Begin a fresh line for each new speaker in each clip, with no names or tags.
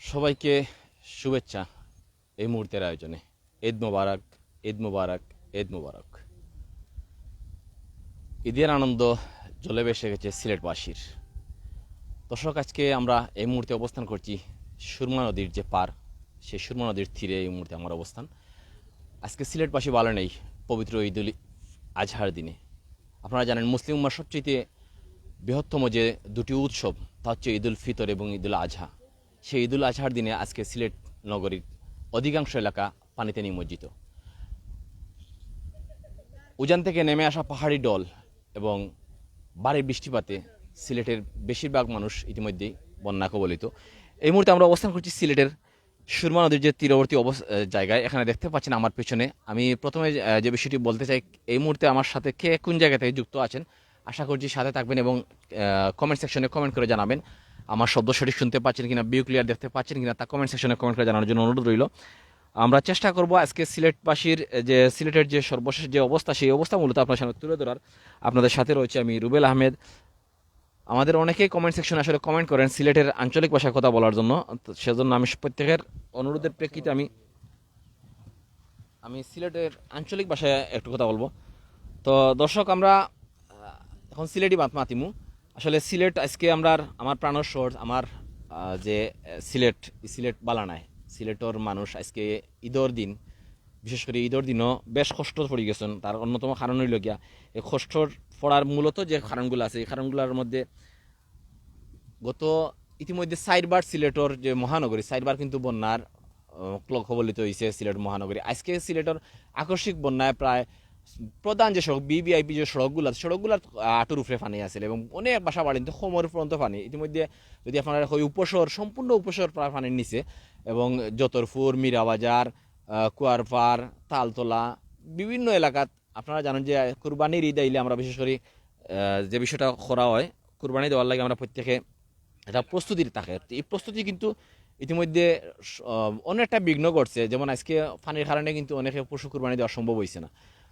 সবাইকে শুভেচ্ছা এই মুহূর্তের আয়োজনে। ঈদ মোবারক ঈদ মোবারক ঈদ মোবারক। ঈদের আনন্দ জলে বেসে গেছে সিলেটবাসীর। দর্শক, আজকে আমরা এই মুহূর্তে অবস্থান করছি সুরমা নদীর যে পার, সেই সুরমা নদীর তীরে এই মুহূর্তে আমার অবস্থান। আজকে সিলেটবাসী ভালো নেই, পবিত্র ঈদুল আজহার দিনে। আপনারা জানেন, মুসলিম উম্মার সবচেয়ে বৃহত্তম যে দুটি উৎসব, তা হচ্ছে ঈদুল ফিতর এবং ঈদুল আজহা। সেই ঈদুল আজহার দিনে আজকে সিলেট নগরীর অধিকাংশ এলাকা পানিতে নিমজ্জিত। উজান থেকে নেমে আসা পাহাড়ি ডল এবং বাড়ির বৃষ্টিপাতে সিলেটের বেশিরভাগ মানুষ ইতিমধ্যেই বন্যা কবলিত। এই মুহূর্তে আমরা অবস্থান করছি সিলেটের সুরমা নদীর যে তীরবর্তী অবস- আহ, জায়গায়। এখানে দেখতে পাচ্ছেন আমার পেছনে। আমি প্রথমে যে বিষয়টি বলতে চাই এই মুহূর্তে আমার সাথে কে কোন জায়গা থেকে যুক্ত আছেন আশা করছি সাথে থাকবেন এবং কমেন্ট সেকশনে কমেন্ট করে জানাবেন। আমার শব্দ সঠিক শুনতে পাচ্ছেন কিনা বিউ ক্লিয়ার দেখতে পাচ্ছেন কিনা, তা কমেন্ট সেকশনে কমেন্ট করে জানানোর জন্য অনুরোধ রইল। আমরা চেষ্টা করব আজকে সিলেটবাসীর যে সিলেটের যে সর্বশেষ যে অবস্থা, সেই অবস্থা মূলত আপনার সামনে তুলে ধরার। আপনাদের সাথে রয়েছে আমি রুবেল আহমেদ। আমাদের অনেকেই কমেন্ট সেকশনে আসলে কমেন্ট করেন সিলেটের আঞ্চলিক ভাষায় কথা বলার জন্য। সেজন্য আমি প্রত্যেকের অনুরোধের প্রেক্ষিতে আমি আমি সিলেটের আঞ্চলিক ভাষায় একটু কথা বলব। তো দর্শক, আমরা এখন সিলেটি মাত মাতিমু আসলে সিলেট, আজকে আমরা আমার প্রাণর শহর আমার যে সিলেট সিলেট বালানায় সিলেটর মানুষ আজকে ঈদর দিন, বিশেষ করে ঈদর দিনও বেশ কষ্ট পড়ে গেছেন। তার অন্যতম কারণ হইল গিয়া, এই কষ্টর পড়ার মূলত যে কারণগুলো আছে, এই কারণগুলোর মধ্যে গত ইতিমধ্যে সাইডবার সিলেটর যে মহানগরী সাইডবার কিন্তু বন্যার কবলিত হয়েছে সিলেট মহানগরী। আজকে সিলেটর আকস্মিক বন্যায় প্রায় প্রধান যে সড়ক বিবিআইপি যে সড়কগুলো আছে, সড়কগুলোর আটুর উপরে পানি আছে এবং অনেক বাসা বাড়ি কিন্তু সমর পর্যন্ত পানি। ইতিমধ্যে যদি আপনারা ওই উপশহর সম্পূর্ণ উপশহর পানির নিচে এবং যতরপুর মীরাবাজার কুয়ারপাড়, তালতলা, বিভিন্ন এলাকাত আপনারা জানেন যে কুরবানির ঈদ আইলে আমরা বিশেষ করে যে বিষয়টা করা হয়, কুরবানি দেওয়ার লাগে আমরা প্রত্যেকে এটা প্রস্তুতি থাকে এই প্রস্তুতি কিন্তু ইতিমধ্যে অনেকটা বিঘ্ন ঘটছে যেমন আজকে পানির কারণে কিন্তু অনেকে পশু কুরবানি দেওয়া সম্ভব হয়েছে না।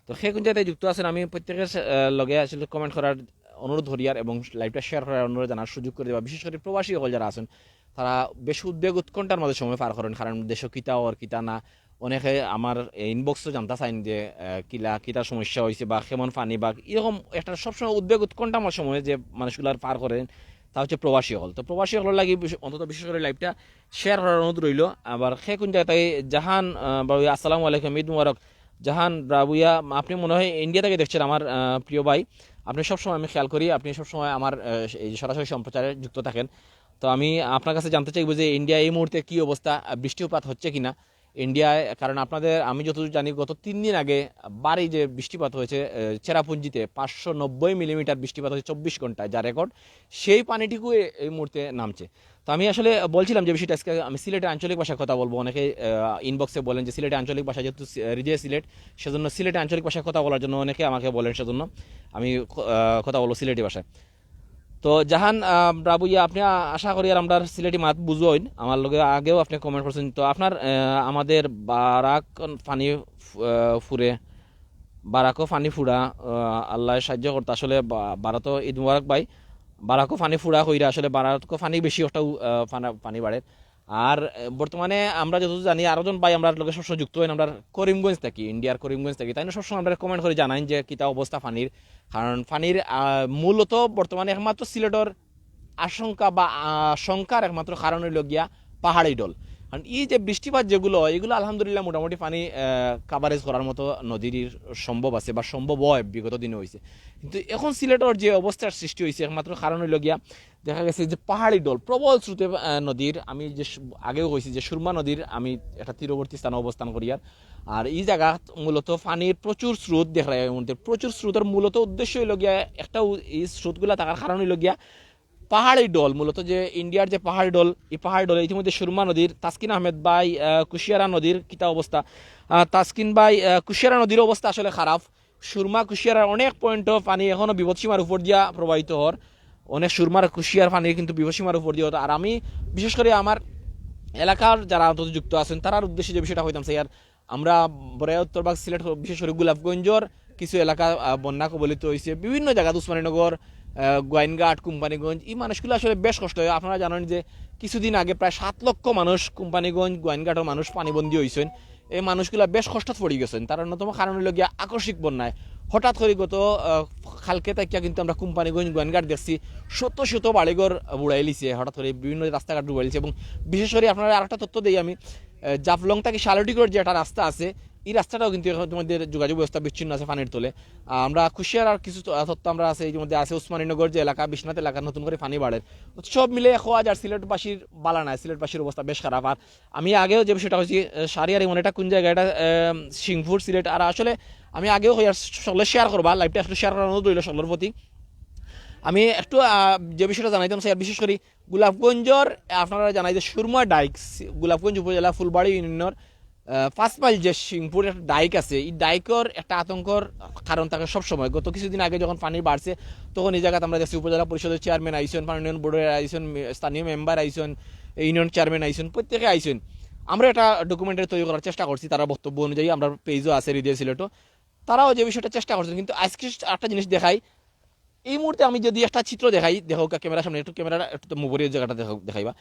তো সেই জায়গায় যুক্ত আছেন আমি প্রত্যেকের লগে আসলে কমেন্ট করার অনুরোধ হরিয়ার এবং লাইভটা শেয়ার করার অনুরোধ জানার সুযোগ করে দেওয়া বিশেষ করে প্রবাসী সকল যারা আছেন, তারা বেশ উদ্বেগ উৎকণ্ঠার মধ্যে সময় পার করেন, কারণ দেশ কিতা ওর কিতা না, অনেকে আমার ইনবক্সও জানতে চাইন যে কিলা কিতার সমস্যা হয়েছে বা কেমন পানি বা এরকম একটা সবসময় উদ্বেগ উৎকণ্ঠা আমার সময় যে মানুষগুলার পার করেন, তা হচ্ছে প্রবাসী হল তো প্রবাসী হলের লাগি অন্তত বিশেষ করে লাইভটা শেয়ার করার অনুরোধ রইল আবার সে কোন জায়গায় জাহান বাবুয়া আসসালামু আলাইকুম, ঈদ মুবারক জাহান বাবুয়া আপনি মনে হয় ইন্ডিয়া থেকে দেখছেন আমার প্রিয় ভাই। আপনি সবসময় আমি খেয়াল করি, আপনি সবসময় আমার এই সরাসরি সম্প্রচারে যুক্ত থাকেন। তো আমি আপনার কাছে জানতে চাইব যে ইন্ডিয়া এই মুহূর্তে কী অবস্থা বৃষ্টিপাত হচ্ছে কিনা? ইন্ডিয়ায় কারণ আপনাদের, আমি যতদূর জানি, গত তিন দিন আগে বাড়ি যে বৃষ্টিপাত হয়েছে চেরাপুঞ্জিতে পাঁচশো নব্বই মিলিমিটার বৃষ্টিপাত হয়েছে চব্বিশ ঘন্টায়, যা রেকর্ড সেই পানিটুকু এই মুহূর্তে নামছে। তো আমি আসলে বলছিলাম যে বিষয়টা আজকে আমি সিলেটের আঞ্চলিক ভাষায় কথা বলব। অনেকে ইনবক্সে বলেন যে সিলেটের আঞ্চলিক ভাষা যেহেতু হৃদয় সিলেট সেজন্য সিলেটের আঞ্চলিক ভাষায় কথা বলার জন্য অনেকে আমাকে বলেন সেজন্য আমি কথা বলব সিলেটি ভাষায়। তো জাহান রাবুইয়া আপনি আশা করি আর আমরা সিলেটি মাত বুঝোইন। আমার লগে আগেও আপনি কমেন্ট করছেন। তো আপনার আমাদের বারাক পানি ফু- আহ, ফুরে বারাকও ফুড়া আহ, আল্লাহ সাহায্য করতে। আসলে বারাতো ঈদ মুবারক ভাই। বারাকও পানি ফুড়া কইরা আসলে বারাকও পানি বেশি একটা পানি বাড়ে। আর বর্তমানে আমরা যতদূর জানি, আরও জন ভাই আমরা লোকের সবসময় যুক্ত হই, আমরা করিমগঞ্জ থাকি, ইন্ডিয়ার করিমগঞ্জ থাকি। তাই না? সবসময় আমরা কমেন্ট করে, জানাই যে কিতা অবস্থা পানির কারণ পানির মূলত বর্তমানে একমাত্র সিলেটর আশঙ্কা বা আশঙ্কার একমাত্র কারণ হইল গিয়া পাহাড়ি ডল কারণ এই যে বৃষ্টিপাত যেগুলো হয়, এগুলো আলহামদুলিল্লাহ মোটামুটি পানি কাভারেজ করার মতো নদীর সম্ভব আছে বা সম্ভব হয় বিগত দিনে হয়েছে কিন্তু এখন সিলেটর যে অবস্থার সৃষ্টি হয়েছে একমাত্র কারণ হইল গিয়া দেখা গেছে যে পাহাড়ি ডল প্রবল স্রোতে নদীর আমি যে আগেও কইছি যে সুরমা নদীর আমি একটা তীরবর্তী স্থানে অবস্থান করি আর। আর এই জায়গা মূলত পানির প্রচুর স্রোত দেখা যায় প্রচুর স্রোতের মূলত উদ্দেশ্য হইল গিয়া একটা এই স্রোতগুলা থাকার কারণ হইল পাহাড়ি ডল মূলত যে ইন্ডিয়ার যে পাহাড়ি ডল এই পাহাড়ি ডল ইতিমধ্যে সুরমা নদীর তাসকিন আহমেদ বাই কুশিয়ারা নদীর কিতা অবস্থা? তাসকিন আহ, কুশিয়ারা নদীর অবস্থা আসলে খারাপ। সুরমা কুশিয়ারার অনেক পয়েন্ট পানি এখনও বিপদসীমার উপর দিয়া প্রবাহিত হর অনেক সুরমার কুশিয়ার পানি কিন্তু বিপদসীমার উপর দিয়ে হতো। আর আমি বিশেষ করে আমার এলাকার যারা যুক্ত আছেন তারার উদ্দেশ্যে যে বিষয়টা হইতাম স্যার আমরা বড়াই উত্তরবাগ সিলেট বিশেষ করে গোলাপগঞ্জর কিছু এলাকা বন্যা কবলিত হয়েছে বিভিন্ন জায়গা উসমানীনগর গোয়াইনঘাট কোম্পানিগঞ্জ, এই মানুষগুলো আসলে বেশ কষ্ট হয়। আপনারা জানেন যে কিছুদিন আগে প্রায় সাত লক্ষ মানুষ কোম্পানিগঞ্জ গোয়েনঘাটের মানুষ পানিবন্দী হয়েছেন এই মানুষগুলা বেশ কষ্টত পড়ে গেছেন। তার অন্যতম কারণ হলো গিয়া আকস্মিক বন্যায়। হঠাৎ করে গত খালকে তাকিয়া কিন্তু আমরা কোম্পানিগঞ্জ গোয়েনঘাট দেখছি শত শত বাড়িঘর বুড়াই লিছে। হঠাৎ করে বিভিন্ন রাস্তাঘাট ডুবাই লিছে এবং বিশেষ করে আপনারা আরেকটা তথ্য দিই আমি। জাফলং থেকে শালটিগড় যে একটা রাস্তা আছে এই রাস্তাটাও কিন্তু তোমাদের যোগাযোগ ব্যবস্থা বিচ্ছিন্ন আছে পানির তোলে। আমরা খুশিয়ার আর কিছু তথ্য আমরা আছে, এই যে মধ্যে আছে উসমানীনগর যে এলাকা, বিশ্বনাথ এলাকা, নতুন করে পানি বাড়ে। সব মিলে খোয়া আর সিলেটবাসীর বালা নাই, সিলেটবাসীর অবস্থা বেশ খারাপ। আর আমি আগেও যে বিষয়টা হয়েছি সারিয়ার এমন এটা কোন জায়গায় এটা সিংপুর সিলেট, আর আসলে আমি আগেও সকলে শেয়ার করবা লাইভটা আসলে শেয়ার করার অনুরোধ রইল সকলের প্রতি। আমি একটু যে বিষয়টা জানাইতাম স্যার বিশেষ করে, গোলাপগঞ্জর, আপনারা জানাই যে সুরমা ডাইক গোলাপগঞ্জ উপজেলা ফুলবাড়ি ইউনিয়নের ফার্স্ট মাইল যে সিংপুর একটা ডাইক আছে, এই ডাইকর একটা আতঙ্কর কারণ থাকে সবসময়। গত কিছুদিন আগে যখন পানি বাড়ছে, তখন এই জায়গাতে আমরা দেখছি উপজেলা পরিষদের চেয়ারম্যান আইসন পানি উন্নয়ন বোর্ডের আইসন, স্থানীয় মেম্বার আইসন ইউনিয়ন চেয়ারম্যান আইসন, প্রত্যেকে আইসন। আমরা একটা ডকুমেন্টারি তৈরি করার চেষ্টা করছি, তারা বক্তব্য অনুযায়ী, আমরা পেজও আছে হৃদয় সিলেটও তারাও যে বিষয়টা চেষ্টা করছেন, কিন্তু আজকে একটা জিনিস দেখাই, এই মুহূর্তে আমি যদি একটা চিত্র দেখাই, দেখো ক্যামেরার সামনে, একটু ক্যামেরা একটু মোবাইলের জায়গাটা দেখো দেখাইবা।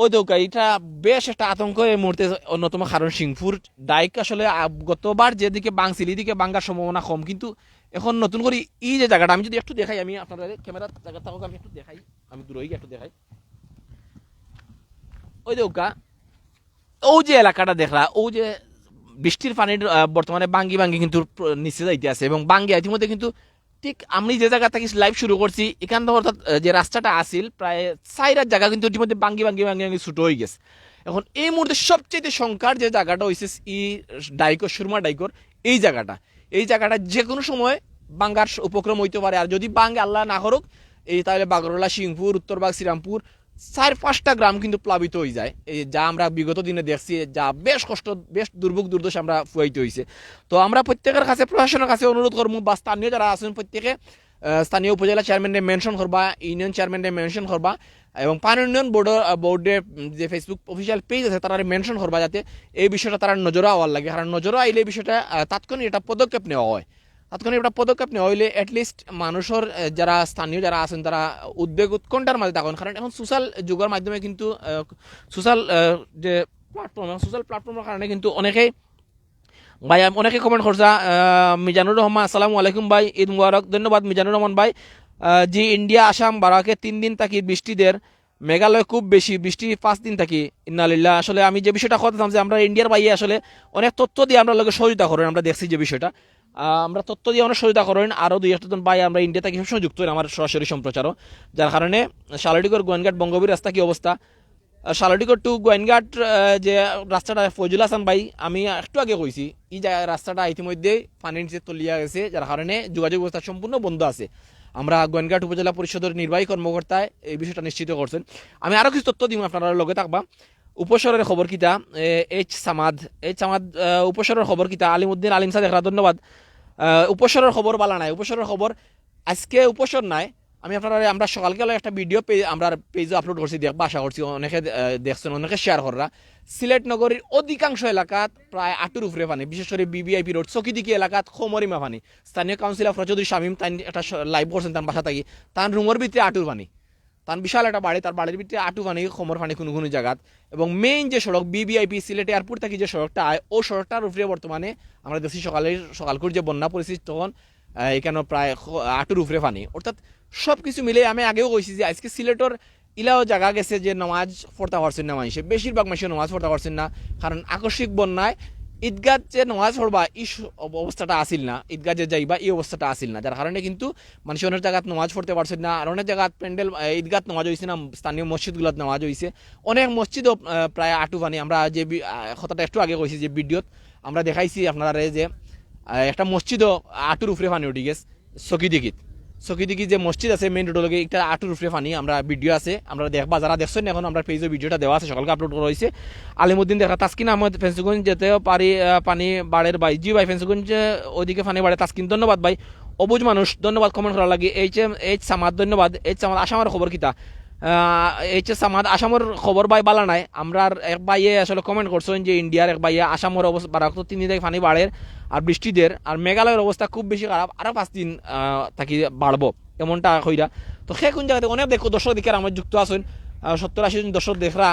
ওই দৌকা এটা বেশ একটা আতঙ্ক এই মুহূর্তে অন্যতম কারণ সিংপুর। ডাইক আসলে গতবার যেদিকে বাংছিল এদিকে বাঙ্গার সম্ভাবনা কম। কিন্তু এখন নতুন করে এই যে জায়গাটা, আমি যদি একটু দেখাই, আমি আপনাদের ক্যামেরার জায়গা থাকুক, আমি একটু দেখাই। আমি দূরে একটু দেখাই। ওই দৌকা ও যে এলাকাটা দেখলা ও যে বৃষ্টির পানির বর্তমানে বাঙ্গি বাঙ্গি কিন্তু নিচে যাইতে আছে এবং বাঙ্গি ইতিমধ্যে কিন্তু ঠিক আমি যে জায়গা থেকে লাইভ শুরু করছি, এখান থেকে অর্থাৎ যে রাস্তাটা আসিল প্রায় চাইরার জায়গা কিন্তু ইতিমধ্যে বাঙ্গি বাঙ্গি বাঙ্গি বাঙ্গি ছুটো হয়ে গেছে। এখন এই মুহূর্তে সবচেয়ে শঙ্কার যে জায়গাটা হয়েছে ই ডাইকর, সুরমা ডাইকর, এই জায়গাটা। এই জায়গাটা যে কোনো সময় বাঙ্গার উপক্রম হইতে পারে। আর যদি বাঙ্গে আল্লাহ না করুক, এই তাহলে বাগরোলা সিংপুর উত্তরবাগ, শ্রীরামপুর চার, পাঁচটা গ্রাম কিন্তু প্লাবিত হয়ে যায়। এই যা আমরা বিগত দিনে দেখছি যা বেশ কষ্ট, বেশ দুর্ভোগ দুর্দশা আমরা ফুয়াইতে হয়েছে তো আমরা প্রত্যেকের কাছে, প্রশাসনের কাছে অনুরোধ করব বা স্থানীয় যারা আছেন প্রত্যেকে স্থানীয় উপজেলা চেয়ারম্যানে মেনশন করবা, ইউনিয়ন চেয়ারম্যানে মেনশন করবা এবং পানি উন্নয়ন বোর্ডের বোর্ডে যে ফেসবুক অফিসিয়াল পেজ আছে, তারা মেনশন করবা যাতে এই বিষয়টা তারা নজরে আওয়ার লাগে। কারণ নজরে আইলে এই বিষয়টা তাৎক্ষণিক এটা পদক্ষেপ নেওয়া হয়। তাৎক্ষণিক একটা পদক্ষেপ নেওয়া হইলে অ্যাটলিস্ট মানুষের যারা স্থানীয় যারা আছেন তারা উদ্বেগ উৎকণ্ঠার মাঝে থাকুন। কারণ এখন সোশ্যাল যুগের মাধ্যমে কিন্তু সোশ্যাল যে প্ল্যাটফর্ম সোশ্যাল প্ল্যাটফর্মের কারণে কিন্তু অনেকেই, ভাই অনেকে কমেন্ট করছে মিজানুর রহমান, আসসালামু আলাইকুম ভাই, ঈদ মুবারক, ধন্যবাদ মিজানুর রহমান ভাই। জি, ইন্ডিয়া, আসাম, বারাকে তিন দিন তাকি বৃষ্টিদের মেঘালয় খুব বেশি, বৃষ্টি পাঁচ দিন থাকি। ইন্নালিল্লাহ, আসলে আমি যে বিষয়টা কথা যে আমরা ইন্ডিয়ার বাইরে আসলে অনেক তথ্য দিয়ে আমরা লোকের সহযোগিতা করেন, আমরা দেখছি যে বিষয়টা। আমরা তথ্য দিয়ে অনেক সহযোগিতা করেন আরও দুই একটা ভাই আমরা ইন্ডিয়া থেকে সবসময় যুক্ত হই আমার সরাসরি সম্প্রচারও যার কারণে শালটিগড়, গোয়েনঘাট বঙ্গবীর রাস্তা কি অবস্থা? শালটিগড় টু গোয়েনঘাট যে রাস্তাটা ফজুল হাসান ভাই, আমি একটু আগে কইছি, এই রাস্তাটা ইতিমধ্যেই পানির নিচে তলিয়া গেছে, যার কারণে যোগাযোগ ব্যবস্থা সম্পূর্ণ বন্ধ আছে। আমরা গোয়েনঘাট উপজেলা পরিষদের নির্বাহী কর্মকর্তায় এই বিষয়টা নিশ্চিত করছেন। আমি আরও কিছু তথ্য দিব আপনারা লগে থাকবা। উপসরের খবর কিতা? এইচ সামাদ। এইচ সামাদ উপসরের খবর কিতা? আলিমুদ্দিন আলিম দেখরা ধন্যবাদ উপসরের খবর বালা নাই। উপসরের খবর আজকে উপসর নাই। আমি আপনারা আমরা সকালকালে একটা ভিডিও পেজ আমরা পেজে আপলোড করছি, দেখ আশা করছি। অনেকে দেখছেন, অনেকে শেয়ার কররা সিলেট নগরীর অধিকাংশ এলাকাত প্রায় আটুর উপরে পানি। বিশেষ করে বিবিআইপি রোড চকিদিকি এলাকাত খমরিমা পানি। স্থানীয় কাউন্সিলর ফরচৌধুরী শামীম তাই একটা লাইভ করছেন তার বাসা থাকি। তার রুমের ভিতরে আটুর পানি। তার বিশাল একটা বাড়ি, তার বাড়ির ভিতরে আটু পানি, খমর পানি কোনো কোনো জায়গাত। এবং মেইন যে সড়ক বিবিআইপি সিলেট এয়ারপোর্ট থেকে যে সড়কটা আয় ও সড়কটার উপরে বর্তমানে আমরা দেখছি সকালে সকালকুর যে বন্যা পরিস্থিতি তখন এখানে প্রায় আটুর উপরে পানি। অর্থাৎ সব কিছু মিলে আমি আগেও কইছি যে আজকে সিলেটর ইলাও জায়গা গেছে যে নামাজ পড়তে পারছেন না মানুষে। বেশিরভাগ মানুষে নামাজ পড়তে পারছেন না। কারণ আকস্মিক বন্যায় ঈদগাহ যে নামাজ পড়বা এই অবস্থাটা আসিল না। ঈদগাহ যে যাইবা, এই অবস্থাটা আসিল না। যার কারণে কিন্তু মানুষ অনেক জায়গাত নামাজ পড়তে পারছেন না। আর অনেক জায়গাত প্যান্ডেল ঈদগাহ নামাজ হয়েছে না, স্থানীয় মসজিদগুলোত নামাজ হয়েছে অনেক মসজিদও প্রায় আটু পানি আমরা যে কথাটা একটু আগে কইছি যে ভিডিওত, আমরা দেখাইছি আপনারা যে একটা মসজিদও আটুর উপরে পানি উঠে গেছে। চকি দিকিত চকি দিকি যে মসজিদ আছে মেইন রোডের লগে একটা আটুর উপরে পানি, আমরা ভিডিও আছে, আমরা দেখবা যারা দেখছেন, এখন আমরা পেজে ভিডিওটা দেওয়া আছে, সকালকে আপলোড করা হয়েছে আলিমুদ্দিন দেখা, তাসকিন আহমদ ফেন্সুগঞ্জ যেতে পারি পানি বাড়ের ভাই জি ভাই ফেন্সুগঞ্জ ওইদিকে পানি বাড়ে তাসকিন, ধন্যবাদ ভাই। অবুজ মানুষ, ধন্যবাদ কমেন্ট করার লাগে, এইচ এম এইচ সামাদ, ধন্যবাদ। এইচ সামাদ আসামার খবর কিতা? এইচ এস সামাদ, আসামের খবর বাই বালা নাই। আমরা এক ভাইয়ে আসলে কমেন্ট করছেন যে ইন্ডিয়ার এক ভাইয়ে আসামের অবস্থা বারাক তো তিন দিন পানি বাড়ে আর বৃষ্টিদের, আর মেঘালয়ের অবস্থা খুব বেশি খারাপ আরও পাঁচ দিন থাকি বাড়বো, এমনটা হইরা তো সে কোন জায়গাতে অনেক দেখো, দর্শক দিকে আমার যুক্ত আছেন সত্তর আশি জন দর্শক দেখরা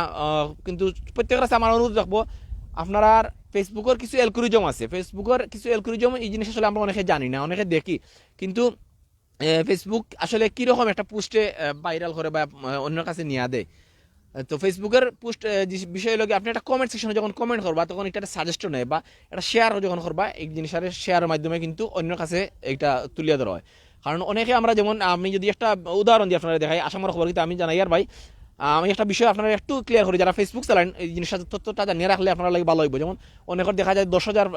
কিন্তু প্রত্যেকের কাছে আমার অনুরোধ রাখব, আপনারা ফেসবুকের কিছু অ্যালকুরিজম আছে। ফেসবুকের কিছু অ্যালকুরিজম এই জিনিস আসলে আমরা অনেকে জানি না, অনেকে দেখি। কিন্তু ফেসবুক আসলে কীরকম একটা পোস্টে ভাইরাল করে বা অন্যের কাছে নিয়ে দেয়? তো ফেসবুকের পোস্ট বিষয় লোক আপনি একটা কমেন্ট সেকশনে যখন কমেন্ট করবা, তখন এটা একটা সাজেস্টন হয় বা একটা শেয়ারও যখন করবা, এই জিনিসের শেয়ারের মাধ্যমে কিন্তু অন্যের কাছে এটা তুলিয়ে ধরা হয়। কারণ অনেকে আমরা যেমন, আমি যদি একটা উদাহরণ দিই আপনারা দেখাই আসামের খবর কিন্তু আমি জানাই, আর ভাই আমি একটা বিষয় আপনারা একটু ক্লিয়ার করি, যারা ফেসবুক চালান, এই জিনিসটা তথ্যটা জানিয়ে রাখলে আপনারা লাগে ভালো হইব। যেমন অনেকের দেখা যায় দশ হাজার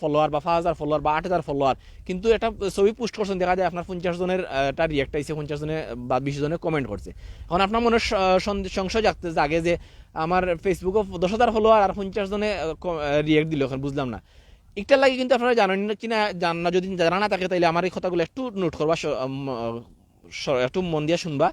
ফলোয়ার বা পাঁচ হাজার ফলোয়ার বা আট হাজার ফলোয়ার কিন্তু একটা ছবি পোস্ট করছেন, দেখা যায় আপনার পঞ্চাশ জনের একটা রিয়েক্ট আইসে পঞ্চাশ জনে বা বিশ জনে কমেন্ট করছে। এখন আপনার মনে সংশয় জাগতে জাগে যে আমার ফেসবুকে দশ হাজার ফলোয়ার আর পঞ্চাশ জনে রিয়েক্ট দিল, এখন বুঝলাম না। একটা লাগে কিন্তু আপনারা জানেন না কিনা জান না, যদি জানা না থাকে তাহলে আমার এই কথাগুলো একটু নোট করবা একটু মন দিয়ে শুনবা।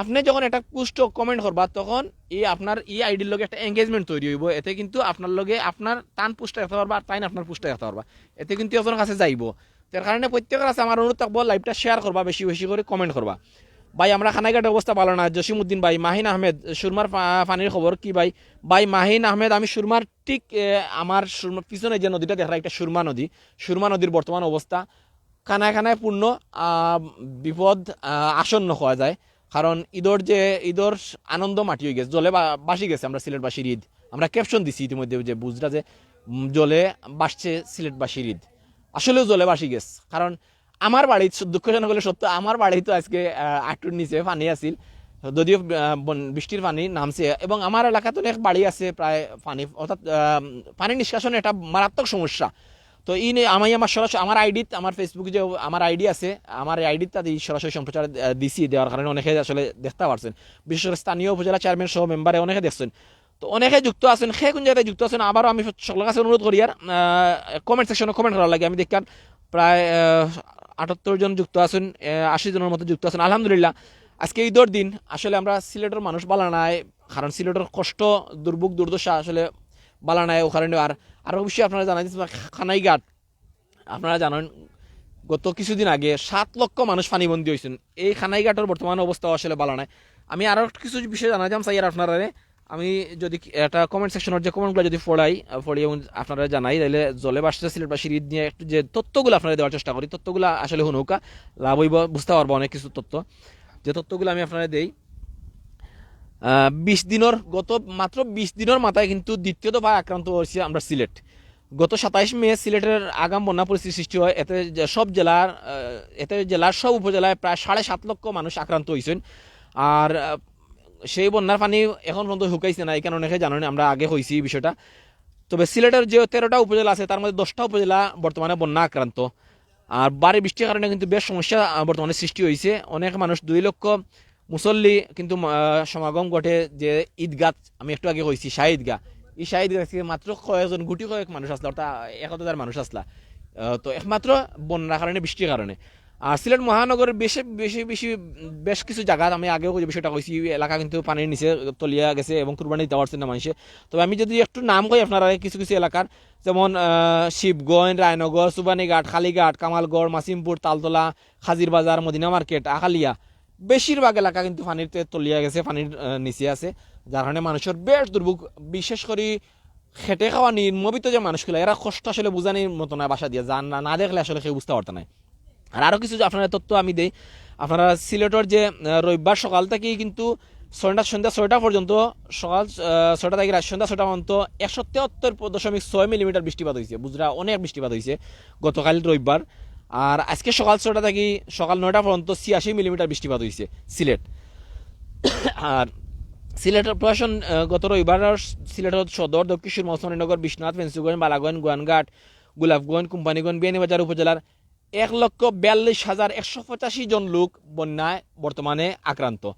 আপনি যখন একটা পোস্ট কমেন্ট করবা, তখন এই আপনার এই আইডির লগে একটা এঙ্গেজমেন্ট তৈরি হইব। এতে কিন্তু আপনার লগে আপনার টান পোস্টটা রাখতে পারবা, আর তাইন আপনার পোস্টটা রাখতে পারবা। এতে কিন্তু এজনের কাছে যাইব। তার কারণে প্রত্যেকের কাছে আমার অনুরোধ থাকব লাইভটা শেয়ার করবা, বেশি বেশি করে কমেন্ট করবা। ভাই, আমরা খানাইঘাটের অবস্থা ভালো না, জসিমউদ্দিন ভাই, মাহিন আহমেদ, সুরমার পানির খবর কি ভাই? ভাই, মাহিন আহমেদ, আমি সুরমার ঠিক আমার পিছনে যে নদীটা দেখা একটা সুরমা নদী। সুরমা নদীর বর্তমান অবস্থা। খানায় খানায় পূর্ণ বিপদ আসন্ন হওয়া যায়। কারণ ঈদর যে ঈদর আনন্দ মাটি হয়ে গেছে। জলে বাসি গেছে আমরা সিলেটবাসীর ঈদ। আমরা ক্যাপশন দিছি ইতিমধ্যে যে বুঝরা যে জলে বাসছে সিলেটবাসীর ঈদ। আসলেও জলে বাসি গেছে। কারণ আমার বাড়ি দুঃখজনক হলে সত্য আমার বাড়ি তো আজকে আহ, আটটুর নিচে পানি আছিল। যদিও বৃষ্টির পানি নামছে। এবং আমার এলাকাতে অনেক বাড়ি আছে প্রায় পানি অর্থাৎ পানি নিষ্কাশনে একটা মারাত্মক সমস্যা। তো ই আমি আমার সরাসরি আমার আইডিত আমার ফেসবুকে যে আমার আইডি আছে, আমার আইডিত তাদের সরাসরি সম্প্রচার দিছি দেওয়ার কারণে অনেকে আসলে দেখতে পারছেন। বিশেষ করে স্থানীয় উপজেলা চেয়ারম্যান সহ মেম্বারে অনেকে দেখছেন। তো অনেকে যুক্ত আছেন, সে কোন জায়গায় যুক্ত আছেন, আবারও আমি সকলের কাছে অনুরোধ করি আর কমেন্ট সেকশনে কমেন্ট করার লাগে, আমি দেখান প্রায় আটাত্তর জন যুক্ত আছেন আশি জনের মতো যুক্ত আছেন। আলহামদুলিল্লাহ, আজকে ঈদের দিন, আসলে আমরা সিলেটের মানুষ বালা নাই, কারণ সিলেটের কষ্ট, দুর্ভোগ, দুর্দশা আসলে বালা নাই ওখানে আর আর অবশ্যই আপনারা জানাই খানাইঘাট, আপনারা জানেন, গত কিছুদিন আগে সাত লক্ষ মানুষ পানিবন্দী হয়েছেন। এই খানাইঘাটের বর্তমান অবস্থা আসলে ভালো নাই। আমি আরও কিছু বিষয় জানা যাম চাই আর আপনারা। আমি যদি একটা কমেন্ট সেকশনের যে কমেন্টগুলো যদি পড়াই, পড়ি এবং আপনারা জানাই, তাহলে জলে সিলেট বা সিরিজ নিয়ে একটু যে তথ্যগুলো আপনারা দেওয়ার চেষ্টা করি। তথ্যগুলো আসলে হুনৌকা, লাভ হইব, বুঝতে পারব অনেক কিছু তথ্য। যে তথ্যগুলো আমি আপনারা দেই বিশ দিনের গত মাত্র বিশ দিনের মাথায় কিন্তু দ্বিতীয় দফায় আক্রান্ত হয়েছে আমরা সিলেট গত সাতাইশ মে সিলেটের আগাম বন্যা পরিস্থিতি সৃষ্টি হয়। এতে সব জেলার এতে জেলার সব উপজেলায় প্রায় সাড়ে সাত লক্ষ মানুষ আক্রান্ত হয়েছেন আর সেই বন্যার পানি এখন পর্যন্ত শুকাইছে না এই কারণে অনেকে জানেন আমরা আগে হয়েছি এই বিষয়টা। তবে সিলেটের যে তেরোটা উপজেলা আছে তার মধ্যে দশটা উপজেলা বর্তমানে বন্যা আক্রান্ত আর বাড়ি বৃষ্টির কারণে কিন্তু বেশ সমস্যা বর্তমানে সৃষ্টি হয়েছে অনেক মানুষ দুই লক্ষ মুসল্লি কিন্তু সমাগম ঘটে যে ঈদগাহ, আমি একটু আগে কইছি শাহ ঈদগাহ এই শাহ ঈদগাহ মাত্র কয়েকজন, গুটি কয়েক মানুষ আসলা অর্থাৎ এক হাজার মানুষ আসলা তো একমাত্র বন্যার কারণে বৃষ্টির কারণে আর সিলেট মহানগরের বেশি বেশি বেশি বেশ কিছু জায়গা আমি আগেও যে বিষয়টা কইছি এলাকা কিন্তু পানির নিচে তলিয়া গেছে এবং কুরবানি দিতে পারছেন না মানুষে তবে আমি যদি একটু নাম কই আপনারা কিছু কিছু এলাকার যেমন শিবগঞ্জ রায়নগর সুবানীঘাট খালিঘাট, কামালগড় মাসিমপুর তালতলা খাজির বাজার মদিনা মার্কেট আখালিয়া। বেশিরভাগ এলাকা কিন্তু পানিতে তলিয়া গেছে পানির নিচে আছে, যার কারণে মানুষের বেশ দুর্ভোগ। বিশেষ করে খেটে খাওয়া নির্মবিত যে মানুষগুলো, এরা কষ্ট আসলে বোঝানির মতো না বাসা দিয়ে যান না দেখলে আসলে কেউ বুঝতে পারতো না। আর আরও কিছু আপনারা তথ্য আমি দেই, আপনারা সিলেটের যে রবিবার সকাল থেকেই কিন্তু ছয়টা, সন্ধ্যা ছয়টা পর্যন্ত, সকাল ছয়টা থেকে রাত সন্ধ্যা ছয়টা পর্যন্ত একশো তেহত্তর দশমিক ছয় মিলিমিটার বৃষ্টিপাত হয়েছে, বুঝরা অনেক বৃষ্টিপাত হয়েছে গতকাল রবিবার। আর আজকে সকাল ছটা থেকে, সকাল নয়টা পর্যন্ত ছিয়াশি মিলিমিটার বৃষ্টিপাত হয়েছে সিলেট। আর সিলেটের প্রশাসন গত রবিবার সিলেটের সদর, দক্ষিণ মহসনীনগর বিশ্বনাথ, ফেন্সুগঞ্জ, বালাগঞ্জ, গোয়ানঘাট, গোলাপগঞ্জ, কোম্পানিগঞ্জ বিয়ানীবাজার উপজেলার এক লক্ষ বিয়াল্লিশ হাজার একশো পঁচাশি জন লোক বন্যায় বর্তমানে আক্রান্ত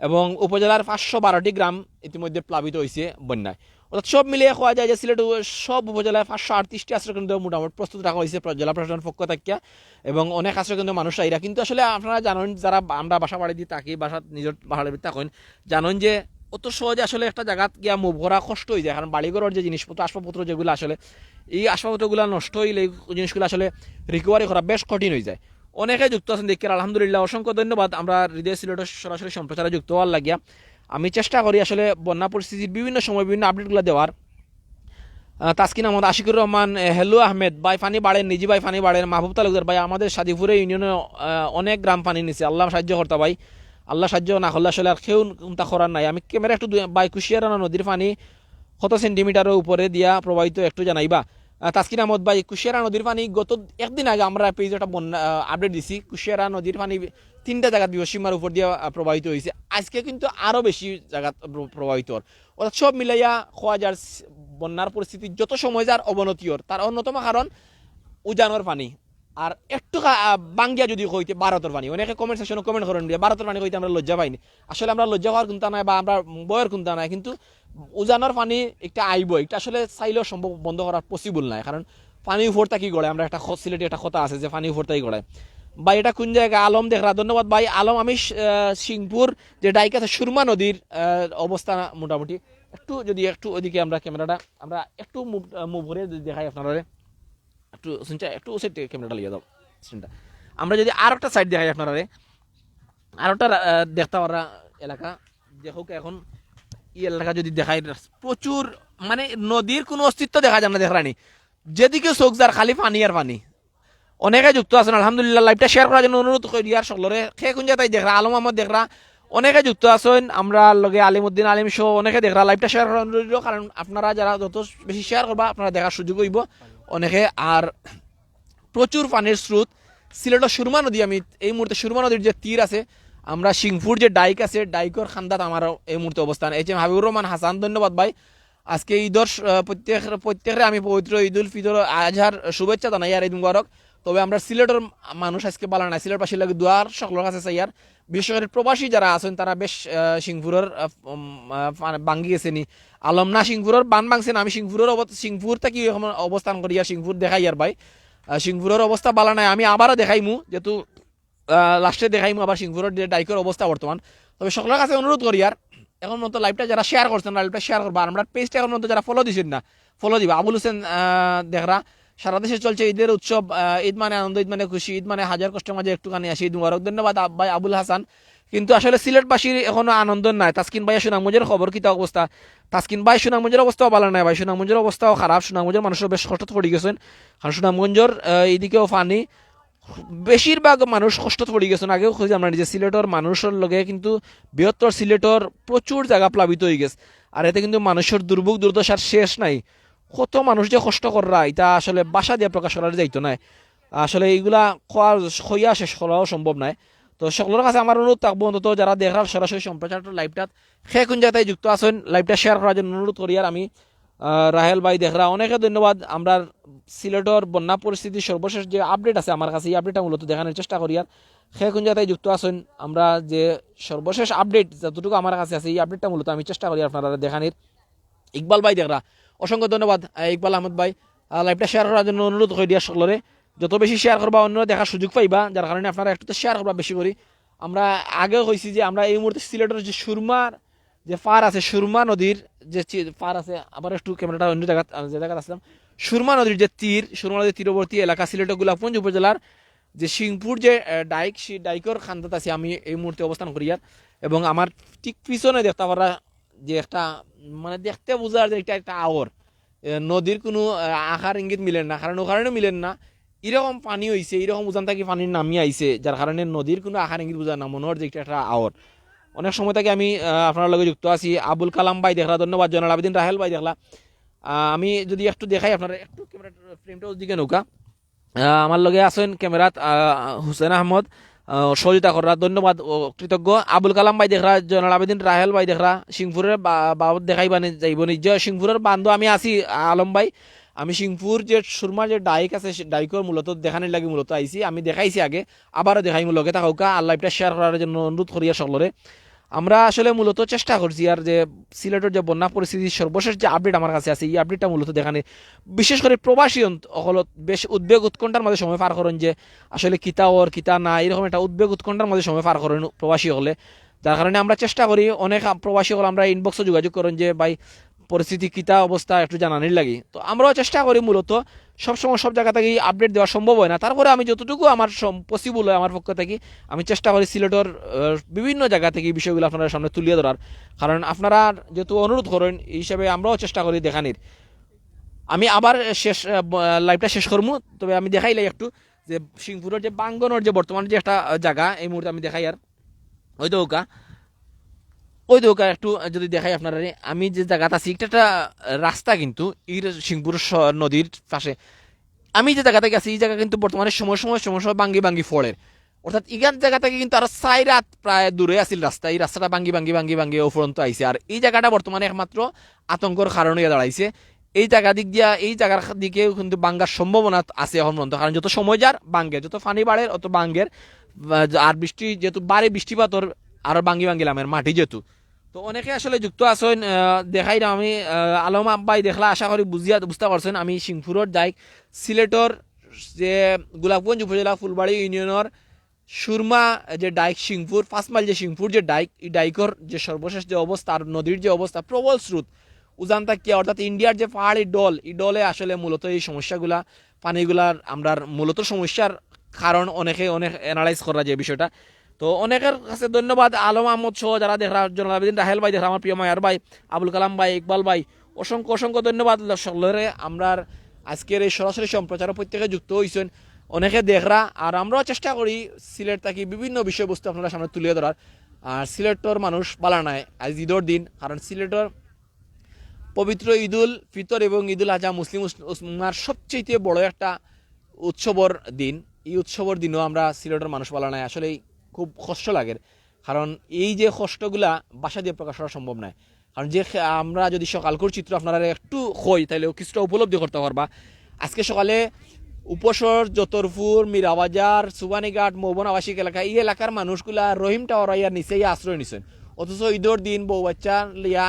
এবং উপজেলার পাঁচশো বারোটি গ্রাম ইতিমধ্যে প্লাবিত হয়েছে বন্যায়। অর্থাৎ সব মিলিয়ে কোয়া যায় যে সিলেট সব উপজেলায় পাঁচশো আটত্রিশটি আশ্রয়কেন্দ্র মোটামুটি প্রস্তুত রাখা হয়েছে জেলা প্রশাসনের পক্ষ থাকিয়া এবং অনেক আশ্রয়কেন্দ্র মানুষ আইরা কিন্তু আসলে আপনারা জানেন, যারা আমরা বাসা বাড়ি দিয়ে থাকি বাসা নিজের বাড়ি থাকেন, জানেন যে অত সহজে আসলে একটা জায়গাত গিয়া মুভ করা কষ্ট হয়ে যায়। কারণ বাড়িঘরের যে জিনিসপত্র, আসবাবপত্র যেগুলো আসলে, এই আসবাবপত্রগুলো নষ্ট হইলে এই জিনিসগুলো আসলে রিকভারি করা বেশ কঠিন হয়ে যায়। অনেকে যুক্ত আছেন দেখি, আলহামদুলিল্লাহ, অসংখ্য ধন্যবাদ। আমরা হৃদয় সিলেটের সরাসরি সম্প্রচারে যুক্ত হওয়ার লাগিয়া। আমি চেষ্টা করি আসলে বন্যা পরিস্থিতির বিভিন্ন সময় বিভিন্ন আপডেটগুলো দেওয়ার। তাসকিন আহমদ, আশিকুর রহমান হেলু আহমেদ, ভাই ফানি বাড়েন, নিজি ভাই ফানি বাড়েন, মাহবুব তালুকদার ভাই, আমাদের সাদিপুরে ইউনিয়নে অনেক গ্রাম পানি নিছে। আল্লাহ সাহায্য করতে ভাই। আল্লাহ সাহায্য না করলে আসলে আর কেউ কোনটা করার নাই। আমি ক্যামেরা একটু বাই কুশিয়ারানা নদীর পানি, কত সেন্টিমিটারের উপরে দিয়া প্রবাহিত একটু জানাইবা। তাসকিন আহমদ ভাই, কুশিয়ারা নদীর পানি গত একদিন আগে আমরা পেজে একটা বন্যা আপডেট দিছি। কুশিয়ারা নদীর পানি তিনটা জায়গাত বিপসীমার উপর দিয়ে প্রবাহিত হয়েছে আজকে কিন্তু আরও বেশি জায়গাত প্র- প্রবাহিত। হর। অর্থাৎ সব মিলাইয়া খোয়া যার স- বন্যার পরিস্থিতি যত সময় যার অবনতি হর তার অন্যতম কারণ উজানোর পানি। আর একটু বাঙ্গিয়া যদি কইতে ভারতের পানি। অনেকে কমেন্ট সেকশনে কমেন্ট করেন ভারতের পানি কইতে আমরা লজ্জা পাইনি। আসলে আমরা লজ্জা হওয়ার কোনটা নাই বা আমরা বয়ের কোনটা নাই, কিন্তু উজানোর পানি একটা আইব, এটা আসলে চাইলেও সম্ভব বন্ধ করা পসিবল নাই। কারণ পানি উপর কি গড়ে? আমরা একটা সিলেটে একটা কথা আছে যে পানি উপর তাকি গড়ায়। ভাই, এটা কোন জায়গায় আলম দেখরা ধন্যবাদ ভাই। আলম, আমি সিংপুর, যে ডাইক আছে, সুরমা নদীর অবস্থা মোটামুটি। একটু যদি একটু ওইদিকে আমরা ক্যামেরাটা, আমরা একটু মুভ করে দেখাই আপনারা একটু শুনছে একটু সাইড ক্যামেরাটা লিয়ে দাও স্ক্রিনটা আমরা যদি আর একটা সাইড দেখাই আপনারা আর একটা দেখতে পারা এলাকা। দেখো এখন এই এলাকা যদি দেখাই, প্রচুর মানে নদীর কোনো অস্তিত্ব দেখা যায় না দেখানি যেদিকে চোখ যার খালি পানি আর পানি। অনেকে যুক্ত আছেন, আলহামদুলিল্লাহ লাইভটা শেয়ার করার জন্য অনুরোধ করি আর সকলরে। সে কোন জায়গায় দেখরা, আলম আহমদ দেখরা। অনেকে যুক্ত আছেন, আমরা লগে আলিমুদ্দিন আলিম শো অনেকে দেখরা লাইভটা শেয়ার করার অনুরোধ কারণ আপনারা যারা যত বেশি শেয়ার করবা, আপনারা দেখার সুযোগ হইব। অনেকে, আর প্রচুর পানির স্রোত। সিলেটের সুরমা নদী, আমি এই মুহূর্তে সুরমা নদীর যে তীর আছে, আমরা সিংপুর যে ডাইক আছে, ডাইকর খান্দাত আমার এই মুহূর্তে অবস্থান। এই যে হাবিবুর রহমান হাসান, ধন্যবাদ ভাই। আজকে ঈদর প্রত্যেক প্রত্যেকের আমি পবিত্র ঈদ উল ফিতর, আজহার শুভেচ্ছা জানাই, আর ঈদ মুবারক। তবে আমরা সিলেটের মানুষ আজকে বালা নাই। সিলেট পাশে লাগে দুয়ার সকলের কাছে চাই আর। বিশেষ প্রবাসী যারা আছেন তারা বেশ সিংপুরের আহ, উম, আহ, বাঙ্গি গেছেনি। আলম না সিংপুরের বান বাংছেন আমি সিংপুরের সিংপুর থেকে অবস্থান করি আর সিংপুর দেখাই আর ভাই। সিংপুরের অবস্থা বালা নাই। আমি আবারও দেখাইমু যেহেতু লাস্টে দেখাইমু আবার সিংপুরের ডাইকের অবস্থা বর্তমান। তবে সকলের কাছে অনুরোধ করি আর এখন মতো লাইভটা যারা শেয়ার করছেন লাইভটা শেয়ার করবা। আর আমরা পেজটা এখন মতো যারা ফলো দিছেন না ফলো দিবা। আবুল হোসেন দেখরা সারা দেশে চলছে ঈদের উৎসব ঈদ মানে আনন্দ, ঈদ মানে খুশি, ঈদ মানে হাজার কষ্টের মাঝে একটুখানি আসি ঈদ মুবারক। ধন্যবাদ আব- ভাই আবুল হাসান। কিন্তু আসলে সিলেটবাসীর এখনও আনন্দ নাই। তাসকিন ভাই সুনামগঞ্জের খবর কিতা অবস্থা? তাসকিন ভাই সুনামগঞ্জের অবস্থাও ভালো নাই ভাই। সুনামগঞ্জের অবস্থাও খারাপ। সুনামগঞ্জের মানুষের বেশ কষ্ট পড়ে গেছেন। কারণ সুনামগঞ্জের এইদিকেও পানি বেশিরভাগ মানুষ কষ্ট পড়ে গেছেন। আগেও খুঁজে আমরা নিজে সিলেটর মানুষের লগে কিন্তু বৃহত্তর সিলেটর প্রচুর জায়গা প্লাবিত হয়ে গেছে। আর এতে কিন্তু মানুষের দুর্ভোগ দুর্দশার শেষ নাই। কত মানুষ যে কষ্ট কররা এটা আসলে বাসা দিয়ে প্রকাশ করা যাইতো না আসলে এইগুলা খোয়া খইয়া শেষ করাও সম্ভব নয় তো সকলের কাছে আমার অনুরোধ থাকব অন্তত যারা দেখার সরাসরি সম্প্রচার লাইভটাত, সে কোন জায়গায় যুক্ত আছেন, লাইভটা শেয়ার করার জন্য অনুরোধ করি। আর আমি রাহেল ভাই দেখরা, অনেকে ধন্যবাদ। আমরা সিলেটর বন্যা পরিস্থিতির সর্বশেষ যে আপডেট আছে আমার কাছে, এই আপডেটটা মূলত দেখানোর চেষ্টা করি। আর সে কোন জায়গায় যুক্ত আছেন, আমরা যে সর্বশেষ আপডেট যতটুকু আমার কাছে আছে, এই আপডেটটা মূলত আমি চেষ্টা করি আপনারা দেখানোর। ইকবাল ভাই দেখরা অসংখ্য ধন্যবাদ ইকবাল আহমদ ভাই। লাইভটা শেয়ার করার জন্য অনুরোধ করে দিয়া সকলরে যত বেশি শেয়ার করবা অন্য দেখার সুযোগ পাইবা যার কারণে আপনারা একটু তো শেয়ার করবা বেশি করি আমরা আগেও কইছি যে আমরা এই মুহূর্তে সিলেটের যে সুরমার যে পার আছে, সুরমা নদীর যে পার আছে, আবার একটু ক্যামেরাটা অন্য জায়গা যে জায়গায় আসলাম। সুরমা নদীর যে তীর, সুরমা নদীর তীরবর্তী এলাকা সিলেটের গোলাপগঞ্জ উপজেলার যে সিংপুর যে ডাইক সেই ডাইকর খান্দাত আছে আমি এই মুহূর্তে অবস্থান করি আর এবং আমার ঠিক পিছনে দেখতে পারা যে একটা মানে দেখতে বোঝার যে এটা একটা আওর নদীর কোনো আকার ইঙ্গিত মিলেন না কারণ ও কারণে মিলেন না। এরকম পানি হয়েছে এরকম উজান থাকি পানির নামি আইছে যার কারণে নদীর কোনো আকার ইঙ্গিত বোঝা না মনে হয় যে একটা আওর অনেক সময় থেকে আমি আপনার লগে যুক্ত আছি আবুল কালাম ভাই দেখলা ধন্যবাদ জনাল আবেদিন রাহেল ভাই দেখলা। আমি যদি একটু দেখাই আপনারা একটু ক্যামেরা ফ্রেমটা দিকে নৌকা। আমার লগে আছেন ক্যামেরাত হুসেন আহমদ। আহ, সহযোগিতা করার ধন্যবাদ, ও, কৃতজ্ঞ। আবুল কালাম ভাই দেখরা জনাল আবেদিন রাহেল ভাই দেখরা সিংপুরের বাবদ দেখাই বানি, যাইব নিজ সিংপুরের বান্ধব আমি আছি, আলম ভাই। আমি সিংপুর যে সুরমার যে ডাইক আছে ডাইকর মূলত দেখানোর লাগে মূলত আইছি, আমি দেখাইছি আগে আবারও দেখাই মূলকে থাকা আর লাইভটা শেয়ার করার জন্য অনুরোধ করিয়া সকলরে আমরা আসলে মূলত চেষ্টা করছি, আর যে সিলেটের যে বন্যা পরিস্থিতির সর্বশেষ যে আপডেট আমার কাছে আছে, এই আপডেটটা মূলত দেখানে। বিশেষ করে প্রবাসী অকলত বেশ উদ্বেগ উৎকণ্ঠার মাঝে সময় পার করেন যে, আসলে কিতা ওর, কিতা না, এরকম একটা উদ্বেগ উৎকণ্ঠার মাঝে সময় পার করেন প্রবাসী হলে। যার কারণে আমরা চেষ্টা করি, অনেক প্রবাসী হলে আমরা ইনবক্সে যোগাযোগ করেন যে, ভাই, পরিস্থিতি, কিতা অবস্থা, একটু জানানির লাগে। তো আমরাও চেষ্টা করি মূলত সবসময় সব জায়গা থেকেই আপডেট দেওয়া সম্ভব হয় না। তারপরে আমি যতটুকু আমার পসিবল হয় আমার পক্ষ থেকে, আমি চেষ্টা করি সিলেটের বিভিন্ন জায়গা থেকে এই বিষয়গুলো আপনার সামনে তুলিয়ে ধরার। কারণ আপনারা যেহেতু অনুরোধ করেন, এই হিসাবে আমরাও চেষ্টা করি দেখানির। আমি আবার শেষ লাইভটা শেষ করব, তবে আমি দেখাইলাই একটু যে সিংপুরের যে বাঙ্গনের যে বর্তমান যে একটা জায়গা, এই মুহূর্তে আমি দেখাই আর। ওই দৌকা ওই দৌকা একটু যদি দেখাই আপনারা, আমি যে জায়গাটা আছি একটা রাস্তা কিন্তু সিংপুর নদীর পাশে। আমি যে জায়গাতে গেছি, এই জায়গা কিন্তু বর্তমানে সময় সময় সময় সময় বাঙ্গি বাঙ্গি ফলের অর্থাৎ ইগান জায়গা থেকে কিন্তু আরও চাই রাত প্রায় দূরে আছিল রাস্তা। এই রাস্তাটা বাঙ্গি বাঙ্গি বাঙ্গি বাঙ্গি উপরন্ত আইছে। আর এই জায়গাটা বর্তমানে একমাত্র আতঙ্কর কারণ দাঁড়াইছে। এই জায়গা দিক দিয়া, এই জায়গার দিকেও কিন্তু বাঙ্গার সম্ভাবনা আছে এখন পর্যন্ত। কারণ যত সময় যার বাঙ্গে যত ফানি বাড়ে, অত বাঙ্গের আর বৃষ্টি, যেহেতু বাড়ে বৃষ্টিপাতর আরও বাঙ্গি বাঙ্গি লামের মাটি যেহেতু তো অনেকে আসলে যুক্ত আছেন দেখাই না আমি আলম আব্বাই দেখলা, আশা করি বুঝিয়া বুঝতে পারছেন, আমি সিংপুরের ডাইক সিলেটর যে গোলাপগঞ্জ উপজেলা ফুলবাড়ি ইউনিয়নের সুরমা যে ডাইক সিংপুর পাঁচ মাইল যে সিংপুর যে ডাইক, এই ডাইকর যে সর্বশেষ যে অবস্থা আর নদীর যে অবস্থা প্রবল স্রোত। উজান তাকিয়া অর্থাৎ ইন্ডিয়ার যে পাহাড়ি ডল এই ডলে আসলে মূলত এই সমস্যাগুলা পানিগুলার আমরা মূলত সমস্যার কারণ অনেকে, অনেক অ্যানালাইজ করা যে বিষয়টা। তো অনেকের কাছে ধন্যবাদ, আলম আহমদ সহ যারা দেখরা জনাবিদিন রাহেল ভাই দেখরা, আমার প্রিয় মায়ার ভাই, আবুল কালাম ভাই, ইকবাল ভাই, অসংখ্য অসংখ্য ধন্যবাদ। সকলের আমরা আজকের এই সরাসরি সম্প্রচার প্রত্যেকে যুক্ত হয়েছেন অনেকে দেখরা, আর আমরাও চেষ্টা করি সিলেট থাকি বিভিন্ন বিষয়বস্তু আপনারা সামনে তুলে ধরার। আর সিলেটর মানুষ বালা নাই আজ ঈদর দিন, কারণ সিলেটর পবিত্র ঈদুল ফিতর এবং ঈদুল আজহা মুসলিম উস- উম্মার সবচেয়ে বড় একটা উৎসবর দিন। এই উৎসবর দিনও আমরা সিলেটের মানুষ বলা নাই। আসলে খুব কষ্ট লাগে। কারণ এই যে কষ্টগুলা বাসা দিয়ে প্রকাশ করা সম্ভব নয়। কারণ যে আমরা যদি সকালকর চিত্র আপনারা একটু হই তাহলে কিছুটা উপলব্ধি করতে পারবা। আজকে সকালে উপসর যতরপুর মীরাবাজার, সুবানীঘাট, মৌবন আবাসিক এলাকা, এই এলাকার মানুষগুলা রহিম টাওয়ার ইয়ার নিচে ইয়া আশ্রয় নিছেন। অথচ ঈদের দিন বউ বাচ্চা লিয়া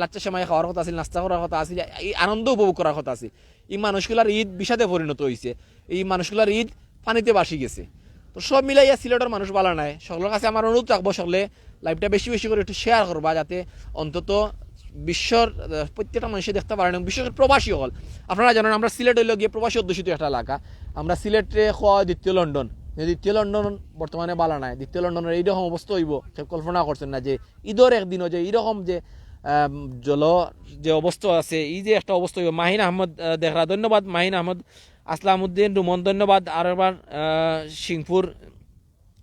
লাচ্চা সময় খাওয়ার কথা আছিল, নাস্তা করার কথা আছিল, এই আনন্দ উপভোগ করার কথা আছিল। এই মানুষগুলার ঈদ বিষাদে পরিণত হয়েছে এই মানুষগুলার ঈদ পানিতে বাসি গেছে। তো সব মিলাইয়া সিলেটের মানুষ বালা নাই। সকলের কাছে আমার অনুরোধ রাখব সকলে লাইভটা বেশি বেশি করে একটু শেয়ার করবা যাতে অন্তত বিশ্বর প্রত্যেকটা মানুষে দেখতে পারেন এবং বিশেষ করে প্রবাসী হল। আপনারা জানেন আমরা সিলেট হইলে গিয়ে প্রবাসী অধ্যুষিত একটা এলাকা। আমরা সিলেটে হওয়া দ্বিতীয় লন্ডন। দ্বিতীয় লন্ডন বর্তমানে বালা নাই। দ্বিতীয় লন্ডনের এইরকম অবস্থা হইব। কেউ কল্পনা করছেন না যে ঈদের একদিনও যে এইরকম যে জল যে অবস্থা আছে এই যে একটা অবস্থা হইব। মাহিন আহমদ আহ, দেখরা ধন্যবাদ মাহিন আহমদ। আসলামউদ্দিন রুমন ধন্যবাদ। আর একবার আহ, সিংপুর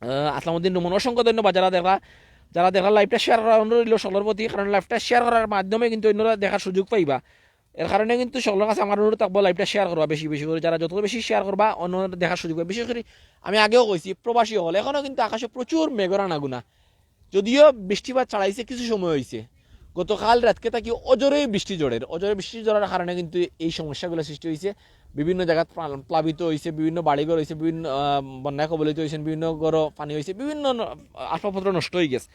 আহ, আসলামউদ্দিন রুমন অসংখ্য ধন্যবাদ। যারা দেখা যারা দেখার লাইভটা শেয়ার করার অনুরোধ রইল সকলের প্রতি কারণ লাইভটা শেয়ার করার মাধ্যমে কিন্তু অন্যরা দেখার সুযোগ পাইবা। এর কারণে কিন্তু সকলের কাছে আমার অনুরোধ থাকব লাইভটা শেয়ার করবা বেশি বেশি করে। যারা যত বেশি শেয়ার করবা অন্যরা দেখার সুযোগ পাবে বিশেষ করে আমি আগেও কইছি প্রবাসী হল এখনও কিন্তু আকাশে প্রচুর মেঘরা নাগুনা যদিও বৃষ্টিপাত ছাড়াইছে কিছু সময় হয়েছে গতকাল রাতকে থাকি অজরে বৃষ্টি জোরের অজরে বৃষ্টি জোরের কারণে কিন্তু এই সমস্যাগুলো সৃষ্টি হয়েছে বিভিন্ন জায়গাত প্লা- প্লাবিত হয়েছে বিভিন্ন বাড়িঘর হয়েছে বিভিন্ন আহ, বন্যায় কবলিত হয়েছে বিভিন্ন ঘর পানি হয়েছে বিভিন্ন আসবাবপত্র নষ্ট হয়ে গেছে।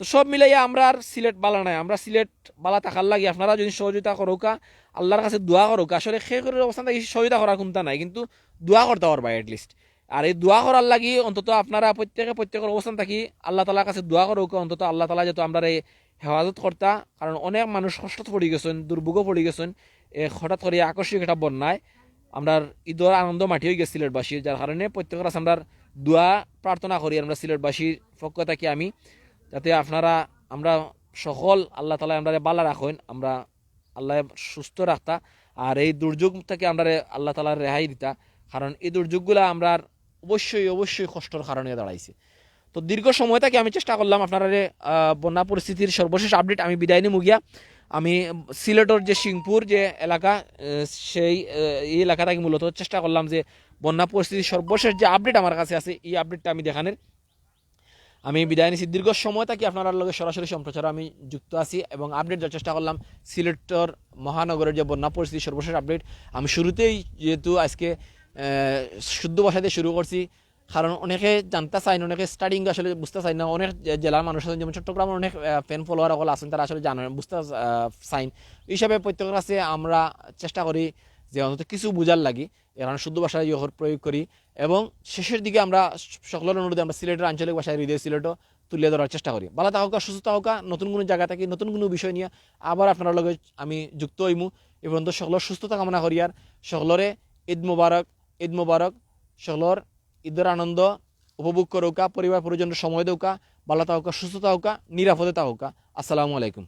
তো সব মিলাইয়া আমরা আর সিলেট বালা নাই। আমরা সিলেট বালা থাকার লাগে আপনারা যদি সহযোগিতা করোকা আল্লাহর কাছে দোয়া করোকা আসলে সে করে অবস্থান থেকে সহযোগিতা করার কোনটা নাই কিন্তু দোয়া করতে পারবা এটলিস্ট আর এই দোয়া করার লাগি অন্তত আপনারা প্রত্যেকে প্রত্যেকের অবস্থান থাকি আল্লাহ তালার কাছে দোয়া করুক অন্তত আল্লাহ তালা যেহেতু আমরা এই হেফাজত কর্তা কারণ অনেক মানুষ কষ্ট পড়ে গেছেন দুর্ভোগও পড়ে গেছেন হঠাৎ করে আকস্মিক একটা বন্যায়। আমরা ঈদর আনন্দ মাটি হয়ে গেছে সিলেটবাসীর, যার কারণে প্রত্যেকের কাছে আমরা দোয়া প্রার্থনা করি আমরা সিলেটবাসীর পক্ষ থাকি আমি, যাতে আপনারা, আমরা সকল আল্লাহ তালা আমরা বালা রাখেন, আমরা আল্লাহ সুস্থ রাখতা, আর এই দুর্যোগ থেকে আমরা আল্লাহ তালার রেহাই দিতা, কারণ এই দুর্যোগগুলা আমরা অবশ্যই অবশ্যই কষ্টর কারণে দাঁড়াইছে। তো দীর্ঘ সময় থেকে আমি চেষ্টা করলাম আপনারা বন্যা পরিস্থিতির সর্বশেষ আপডেট আমি বিদায় নিমু গিয়া। আমি সিলেটর যে সিংপুর যে এলাকা সেই এই এলাকা থেকে মূলত চেষ্টা করলাম যে বন্যা পরিস্থিতির সর্বশেষ যে আপডেট আমার কাছে আছে, এই আপডেটটা আমি দেখানোর। আমি বিদায় নিছি। দীর্ঘ সময় থাকি আপনার লগে সরাসরি সম্প্রচার আমি যুক্ত আছি এবং আপডেট দেওয়ার চেষ্টা করলাম সিলেটর মহানগরের যে বন্যা পরিস্থিতি সর্বশেষ আপডেট আমি শুরুতেই যেহেতু আজকে শুদ্ধ ভাষাতে শুরু করছি কারণ অনেকে জানতে চাই না, অনেকে স্টাডিং আসলে বুঝতে চাই না, অনেক জেলার মানুষ আছেন, যেমন চট্টগ্রামের অনেক ফ্যান ফলোয়ার সকল আছেন, তারা আসলে জানেন বুঝতে চাইন হিসাবে প্রত্যেক কাছে আমরা চেষ্টা করি যে অন্তত কিছু বুঝার লাগি কারণ শুদ্ধ ভাষায় ইহর প্রয়োগ করি এবং শেষের দিকে আমরা সকলের অনুরোধে আমরা সিলেটের আঞ্চলিক ভাষায় হৃদয় সিলেটও তুলে ধরার চেষ্টা করি। ভালো থাকা, সুস্থ থাকা, নতুন কোনো জায়গা থাকি নতুন কোনো বিষয় নিয়ে আবার আপনার লগে আমি যুক্ত হইমু। এবং সকলের সুস্থতা কামনা করি আর সকলরে ঈদ মুবারক ঈদ মুবারক, সকলের ঈদের আনন্দ উপভোগ করৌকা পরিবার পরিজনের সময় দৌকা ভালো তাহকা সুস্থ তাহকা নিরাপদে তাহকা আসসালামু আলাইকুম।